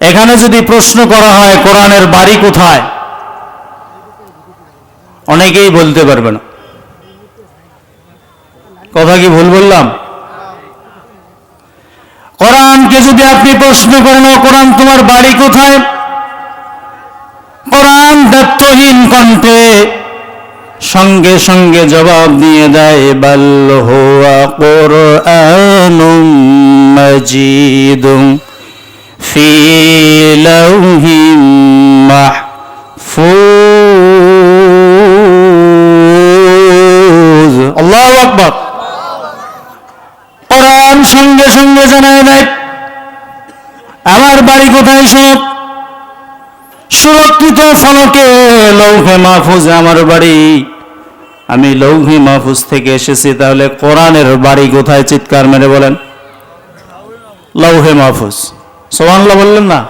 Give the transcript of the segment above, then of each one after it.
এখানে যদি প্রশ্ন করা হয়, কোরআনের বাড়ি কোথায়? অনেকেই বলতে পারবে না। কথা কি ভুল বললাম? কোরআনকে যদি আপনি প্রশ্ন করেন, "ও কোরআন, তোমার বাড়ি কোথায়? কোরআন দত্তহীন কণ্ঠে সঙ্গে সঙ্গে জবাব দিয়ে দেয়, বাল হুয়া কোরআনুম মাজিদুম। ফি লাউহিম মাহফুজ আল্লাহু আকবার। কোরআন সঙ্গে সঙ্গে জানায় আমার বাড়ি কোথায় সব সুরক্ষিত ফলকে লৌহে মাহফুজ আমার বাড়ি। আমি লৌহি মাহফুজ থেকে এসেছি, তাহলে কোরআনের বাড়ি কোথায়? চিৎকার মেরে বলেন, লৌহে মাহফুজ। সোহানলা বললেন না?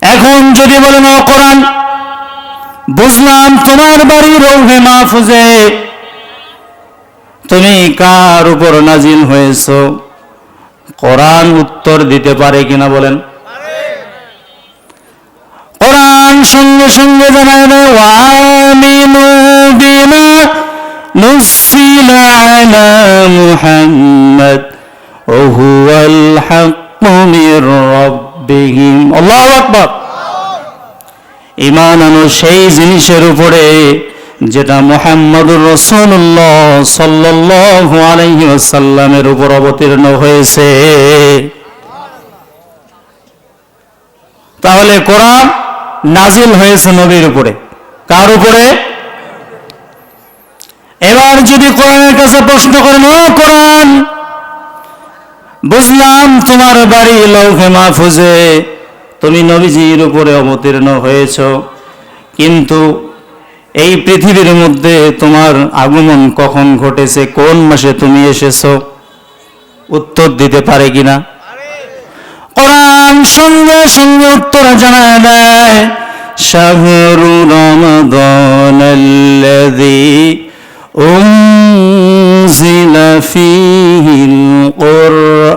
এখন যদি বলেন, ও কোরআন, বুঝলাম তোমার বাড়ি লৌহে মাহফুজে। তুমি কার উপর নাজিল হয়েছ? কোরআন উত্তর দিতে পারে কিনা বলেন। কোরআন সঙ্গে সঙ্গে জানায় মুহাম্মদ ঈমান আনো সেই জিনিসের উপরে যেটা মুহাম্মদুর রাসূলুল্লাহ সাল্লাল্লাহু আলাইহি উপর অবতীর্ণ হয়েছে। তাহলে কোরআন নাজিল হয়েছে নবীর উপরে। কার উপরে? এবার যদি কোরআনের কাছে প্রশ্ন করেন, ও কোরআন বুঝলাম তোমার বাড়ি লৌহে মাহফুজে। তুমি নবীজির উপরে অবতীর্ণ হয়েছ। কিন্তু এই পৃথিবীর মধ্যে তোমার আগমন কখন ঘটেছে? কোন মাসে তুমি এসেছ? উত্তর দিতে পারে কিনা? কোরআন সঙ্গে সঙ্গে উত্তর জানা দেয়। শাহরু রমাদান আল্লাযী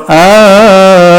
فيه